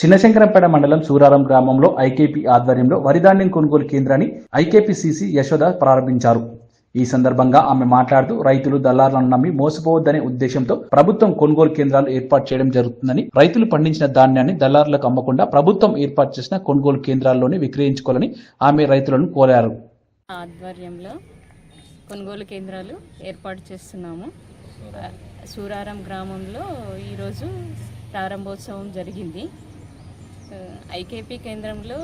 చిన్నశంకరంపేట మండలం సూరారం గ్రామంలో ఐకేపీ ఆధ్వర్యంలో వరిధాన్యం కొనుగోలు కేంద్రాన్ని ఐకేపీసీసీ యశోద ప్రారంభించారు. ఈ సందర్భంగా ఆమె మాట్లాడుతూ రైతులు దళారులను నమ్మి మోసపోవద్దనే ఉద్దేశంతో ప్రభుత్వం కొనుగోలు కేంద్రాలు ఏర్పాటు చేయడం జరుగుతుందని రైతులు పండించిన ధాన్యాన్ని దళారులకు అమ్మకుండా ప్రభుత్వం ఏర్పాటు చేసిన కొనుగోలు కేంద్రాల్లోనే విక్రయించుకోవాలని ఆమె రైతులను కోరారు. ఆధ్వర్యంలో కొనుగోలు కేంద్రాలు ఏర్పాటు చేస్తున్నాము. సూరారం గ్రామంలో ఈరోజు ప్రారంభోత్సవం జరిగింది. ఐకేపీ కేంద్రంలో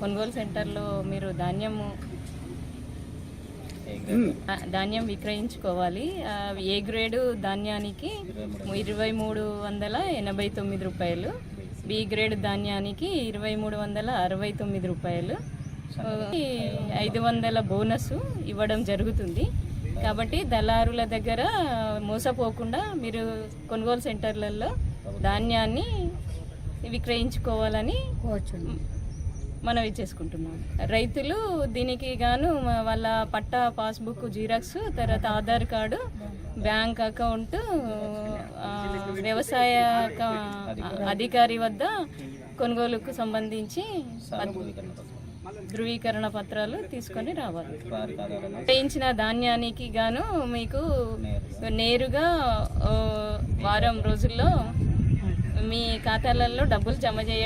కొనుగోలు సెంటర్లో మీరు ధాన్యము ధాన్యం విక్రయించుకోవాలి. ఏ గ్రేడు ధాన్యానికి ఇరవై మూడు వందల ఎనభై తొమ్మిది రూపాయలు బి గ్రేడ్ ధాన్యానికి ఇరవై మూడు వందల అరవై తొమ్మిది రూపాయలు ఐదు వందల బోనస్ ఇవ్వడం జరుగుతుంది. కాబట్టి దళారుల దగ్గర మోసపోకుండా మీరు కొనుగోలు సెంటర్లలో ధాన్యాన్ని విక్రయించుకోవాలని మనవి చేసుకుంటున్నాం. రైతులు దీనికి గాను వాళ్ళ పట్టా పాస్బుక్ జిరాక్స్ తర్వాత ఆధార్ కార్డు బ్యాంక్ అకౌంట్ వ్యవసాయ అధికారి వద్ద కొనుగోలుకు సంబంధించి ధృవీకరణ పత్రాలు తీసుకొని రావాలి. వేయించిన ధాన్యానికి గాను మీకు నేరుగా. వారం రోజుల్లో మీ ఖాతాలలో డబ్బులు జమ చేయ